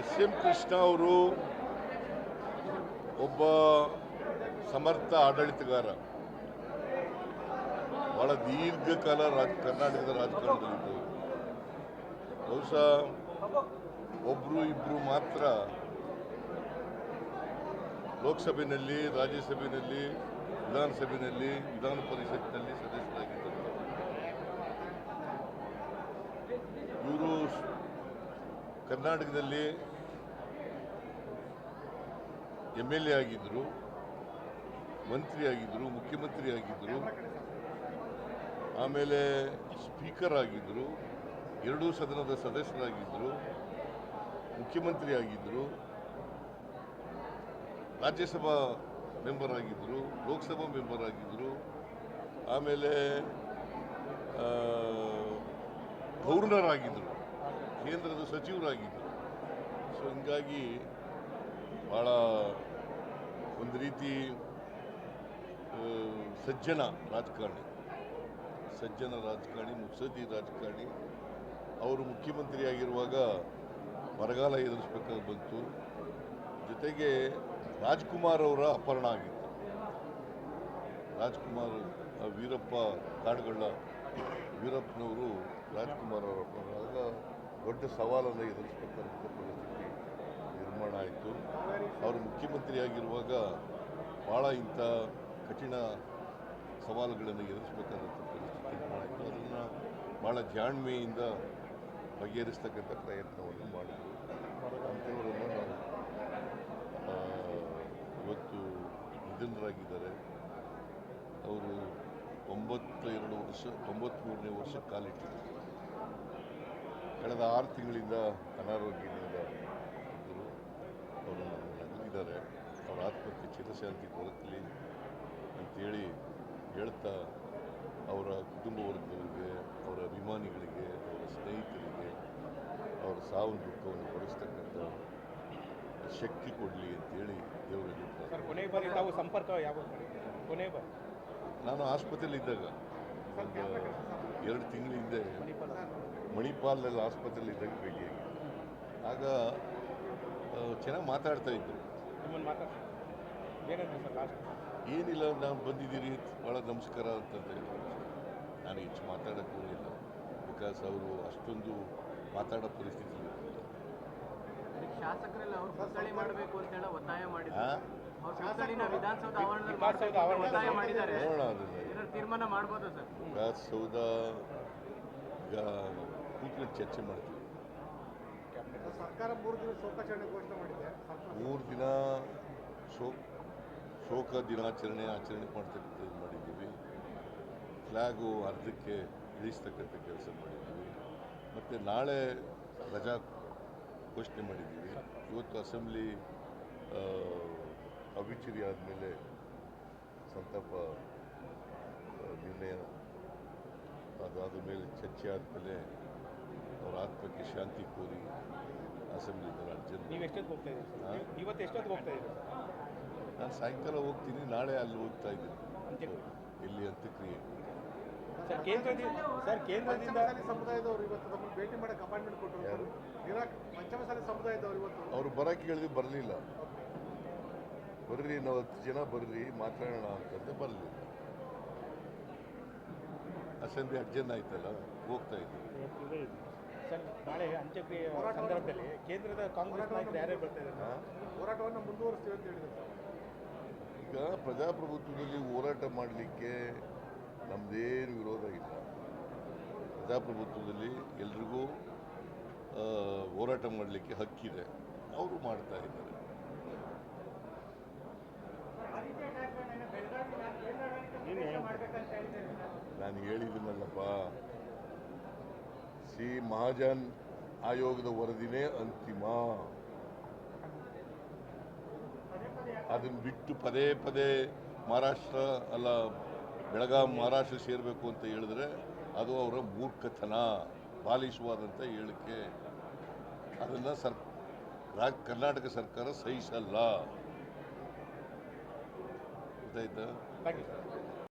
S M Krishna ಅವರು ಒಬ್ಬ ಸಮರ್ಥ ಆಡಳಿತಗಾರ. ಬಹಳ ದೀರ್ಘಕಾಲ ರಾಜ, ಕರ್ನಾಟಕದ ರಾಜಕಾರಣದಲ್ಲಿದ್ದರು ಬಹುಶಃ ಒಬ್ಬರು ಇಬ್ಬರು ಮಾತ್ರ ಲೋಕಸಭೆಯಲ್ಲಿ ರಾಜ್ಯಸಭೆಯಲ್ಲಿ ವಿಧಾನಸಭೆಯಲ್ಲಿ ವಿಧಾನ ಪರಿಷತ್ನಲ್ಲಿ ಸದಸ್ಯರಾಗಿದ್ದರು. ಕರ್ನಾಟಕದಲ್ಲಿ ಎಂ ಎಲ್ ಎ ಆಗಿದ್ದರು ಮಂತ್ರಿ ಆಗಿದ್ದರು ಮುಖ್ಯಮಂತ್ರಿ ಆಗಿದ್ದರು ಆಮೇಲೆ ಸ್ಪೀಕರ್ ಆಗಿದ್ದರು ಎರಡೂ ಸದನದ ಸದಸ್ಯರಾಗಿದ್ದರು ಮುಖ್ಯಮಂತ್ರಿ ಆಗಿದ್ದರು ರಾಜ್ಯಸಭಾ ಮೆಂಬರ್ ಆಗಿದ್ದರು ಲೋಕಸಭಾ ಮೆಂಬರ್ ಆಗಿದ್ದರು ಆಮೇಲೆ ಗೌರ್ನರ್ ಆಗಿದ್ದರು ಕೇಂದ್ರದ ಸಚಿವರಾಗಿದ್ದರು. ಸೊ ಹಿಂಗಾಗಿ ಭಾಳ ಒಂದು ರೀತಿ ಸಜ್ಜನ ರಾಜಕಾರಣಿ. ಸಜ್ಜನ ರಾಜಕಾರಣಿ, ಮುತ್ಸದ್ದಿ ರಾಜಕಾರಣಿ. ಅವರು ಮುಖ್ಯಮಂತ್ರಿಯಾಗಿರುವಾಗ ಬರಗಾಲ ಎದುರಿಸ್ಬೇಕಾಗಿ ಬಂತು. ಜೊತೆಗೆ ರಾಜ್ಕುಮಾರ್ ಅವರ ಅಪಹರಣ ಆಗಿತ್ತು. ರಾಜ್ಕುಮಾರ್ ವೀರಪ್ಪ ಕಾಡುಗಳ ವೀರಪ್ಪನವರು ರಾಜ್ಕುಮಾರ್ ಅವರ ಅಪಹರಣ. ದೊಡ್ಡ ಸವಾಲನ್ನು ಎದುರಿಸಬೇಕಾದಂಥ ಪರಿಸ್ಥಿತಿ ನಿರ್ಮಾಣ ಆಯಿತು. ಅವರು ಮುಖ್ಯಮಂತ್ರಿಯಾಗಿರುವಾಗ ಭಾಳ ಇಂಥ ಕಠಿಣ ಸವಾಲುಗಳನ್ನು ಎದುರಿಸಬೇಕಾದಂಥ ಪರಿಸ್ಥಿತಿ ನಿರ್ಮಾಣ ಆಯಿತು. ಅದನ್ನು ಭಾಳ ಜಾಣ್ಮೆಯಿಂದ ಬಗೆಹರಿಸ್ತಕ್ಕಂಥ ಪ್ರಯತ್ನವನ್ನು ಮಾಡಿದರು. ಅಂಥವರನ್ನು ನಾವು ಇವತ್ತು ನಿಧನರಾಗಿದ್ದಾರೆ. ಅವರು ತೊಂಬತ್ತೆರಡು ವರ್ಷ ತೊಂಬತ್ತ್ಮೂರನೇ ವರ್ಷ ಕಾಲಿಟ್ಟಿದ್ದಾರೆ. ಕಳೆದ ಆರು ತಿಂಗಳಿಂದ ಅನಾರೋಗ್ಯದಿಂದ ಇದ್ದರು ಅವರು ನಗಲಿದ್ದಾರೆ ಅವರ ಆತ್ಮಕ್ಕೆ ಚಿರಶಾಂತಿ ದೊರಕಲಿ ಅಂತೇಳಿ ಹೇಳ್ತಾ ಅವರ ಕುಟುಂಬ ವರ್ಗದವರಿಗೆ ಅವರ ಅಭಿಮಾನಿಗಳಿಗೆ ಅವರ ಸ್ನೇಹಿತರಿಗೆ ಅವರ ಸಾವು ದುಃಖವನ್ನು ಕೊಡಿಸ್ತಕ್ಕಂಥ ಶಕ್ತಿ ಕೊಡಲಿ ಅಂತೇಳಿ ಪ್ರಾರ್ಥನೆ. ಕೊನೆ ಬಾರಿ ತಾವು ಸಂಪರ್ಕ ಯಾವಾಗ? ಕೊನೆ ಬಾರಿ ನಾನು ಆಸ್ಪತ್ರೆಯಲ್ಲಿ ಇದ್ದಾಗ ಎರಡು ತಿಂಗಳ ಹಿಂದೆ ಮಣಿಪಾಲ್ನಲ್ಲಿ ಆಸ್ಪತ್ರೆಯಲ್ಲಿ ಇದ್ದಾಗ ಭೇಟಿಯಾಗಿ ಆಗ ಚೆನ್ನಾಗಿ ಮಾತಾಡ್ತಾ ಇದ್ದರು ಏನಿಲ್ಲ ನಾನು ಬಂದಿದ್ದೀರಿ ಭಾಳ ನಮಸ್ಕಾರ ಅಂತಂತ ಹೇಳಿದ್ರು. ನಾನು ಹೆಚ್ಚು ಮಾತಾಡೋಕ್ಕೆ ಹೋಗಿಲ್ಲ. ಬಿಕಾಸ್ ಅವರು ಅಷ್ಟೊಂದು ಮಾತಾಡೋ ಪರಿಸ್ಥಿತಿ ಶಾಸಕರೆಲ್ಲ ಅವ್ರು ಸುತ್ತಳಿ ಮಾಡಬೇಕು ಅಂತ ಹೇಳಿ ಒತ್ತಾಯ ಮಾಡಿದ್ರು. ತೀರ್ಮಾನ ಮಾಡ್ಬೋದಾ ಸರ್? ವಿಧಾನಸೌಧ ಈಗ ಚರ್ಚೆ ಮಾಡ್ತೀವಿ. ಸರ್ಕಾರ ಮೂರು ದಿನ ಶೋಕಾಚರಣೆ ಘೋಷಣೆ ಮಾಡಿದೆ. ಮೂರು ದಿನ ಶೋಕ ಶೋಕ ದಿನಾಚರಣೆ ಆಚರಣೆ ಮಾಡ್ತಕ್ಕಂಥದ್ದು ಮಾಡಿದ್ದೀವಿ. ಫ್ಲ್ಯಾಗು ಅರ್ಧಕ್ಕೆ ಇಳಿಸ್ತಕ್ಕಂಥ ಕೆಲಸ ಮಾಡಿದ್ದೀವಿ. ಮತ್ತು ನಾಳೆ ರಜಾ ಘೋಷಣೆ ಮಾಡಿದ್ದೀವಿ. ಇವತ್ತು ಅಸೆಂಬ್ಲಿ ಆ, ಅವಿಚುರಿ ಆದಮೇಲೆ ಸಂತಾಪ ನಿರ್ಣಯ ಅದಾದ ಮೇಲೆ ಚರ್ಚೆ ಆದಮೇಲೆ ಅವರ ಆತ್ಮಕ್ಕೆ ಶಾಂತಿ ಕೋರಿ ಅಸೆಂಬ್ಲಿ ನಾನು ಸಾಯಂಕಾಲ ಹೋಗ್ತೀನಿ ನಾಳೆ ಅಲ್ಲಿ ಹೋಗ್ತಾ ಇದ್ದೀನಿ. ಎಲ್ಲಿ ಇಲ್ಲಿ ಅಂತ್ಯಕ್ರಿಯೆ ಸರ್ ಕೇಂದ್ರದಿಂದ ಸರ್ ಕೇಂದ್ರದಿಂದ ಸಮುದಾಯದವರು ಇವತ್ತು ನಮ್ಮನ್ನು ಭೇಟಿ ಮಾಡಕ್ಕೆ ಅಪಾಯಿಂಟ್ಮೆಂಟ್ ಕೊಟ್ಟರು ಯಾರು? ಪಂಚಮಸಾಲಿ ಸಮುದಾಯದವರು ಇವತ್ತು ಅವರು ಬರಕ್ಕೆ ಹೇಳಿದ್ರು ಬರಲಿಲ್ಲ. ಬರ್ರಿ ನಾವು ಹತ್ತು ಜನ ಬರ್ರಿ ಮಾತಾಡೋಣ ಅಂತಂದು ಬರಲಿಲ್ಲ. ಅಸೆಂಬ್ಲಿ ಅರ್ಜೆಂಟ್ ಆಯ್ತಲ್ಲ ಹೋಗ್ತಾ ಇದ್ದೀವಿ ಸರ್ ನಾಳೆ ಅಂತ್ಯಕ್ರಿಯೆ ಸಂದರ್ಭದಲ್ಲಿ ಕೇಂದ್ರದ ಕಾಂಗ್ರೆಸ್ ನಾಯಕರು ಯಾರೇ ಬರ್ತಾ ಇದ್ದಾರೆ? ಹೋರಾಟವನ್ನು ಮುಂದುವರಿಸ್ತೀವಿ ಅಂತ ಹೇಳಿದ್ರು. ಈಗ ಪ್ರಜಾಪ್ರಭುತ್ವದಲ್ಲಿ ಹೋರಾಟ ಮಾಡಲಿಕ್ಕೆ ನಮ್ಮದೇನು ವಿರೋಧ ಇಲ್ಲ. ಪ್ರಜಾಪ್ರಭುತ್ವದಲ್ಲಿ ಎಲ್ರಿಗೂ ಹೋರಾಟ ಮಾಡಲಿಕ್ಕೆ ಹಕ್ಕಿದೆ. ಅವರು ಮಾಡ್ತಾ ಇದ್ದಾರೆ. ನಾನು ಹೇಳಿದ್ದೀನಲ್ಲಪ್ಪ ಸಿ ಮಹಾಜನ್ ಆಯೋಗದ ವರದಿನೇ ಅಂತಿಮ. ಅದನ್ನು ಬಿಟ್ಟು ಪದೇ ಪದೇ ಮಹಾರಾಷ್ಟ್ರ, ಅಲ್ಲ ಬೆಳಗಾಂ, ಮಹಾರಾಷ್ಟ್ರ ಸೇರಬೇಕು ಅಂತ ಹೇಳಿದ್ರೆ ಅದು ಅವರ ಮೂರ್ಖತನ ಬಾಲಿಸುವಾದಂಥ ಹೇಳಿಕೆ. ಅದನ್ನು ಸರ್ ಕರ್ನಾಟಕ ಸರ್ಕಾರ ಸಹಿಸಲ್ಲ. Thank you.